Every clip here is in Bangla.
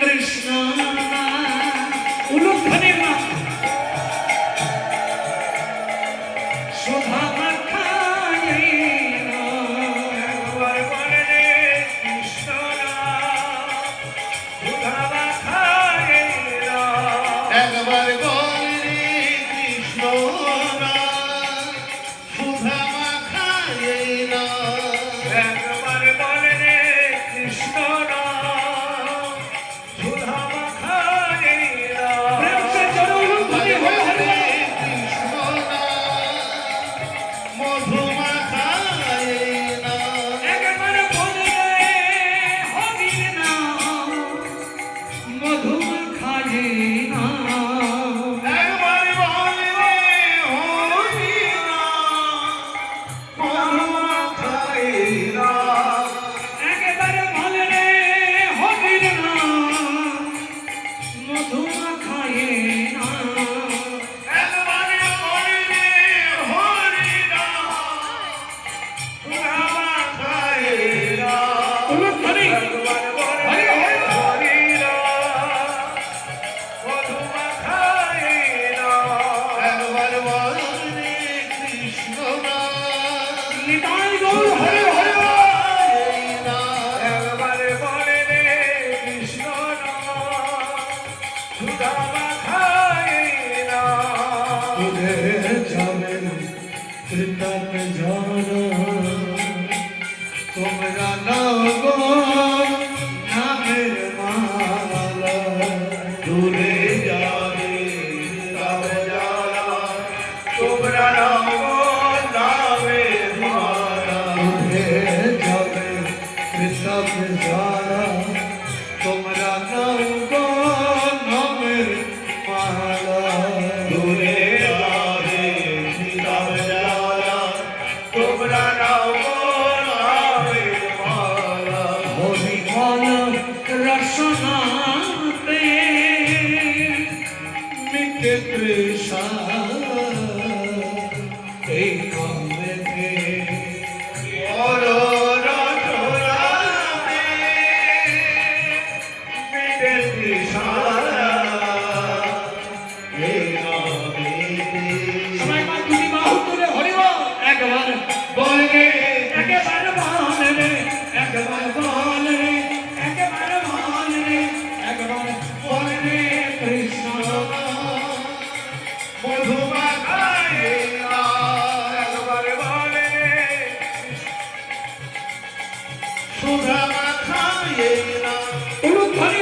কৃষ্ণ। উলুধ্বনি মধুর খায় না ফিরে যাবেন তোমরা না হরিফল রসনা মিটে তৃষা। এই কমে মিটে তৃষা মুরা খাইয়ে না উলুধ্বনি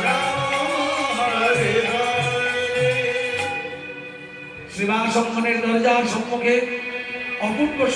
সম্মানের দরজার সম্মুখে অপূর্ব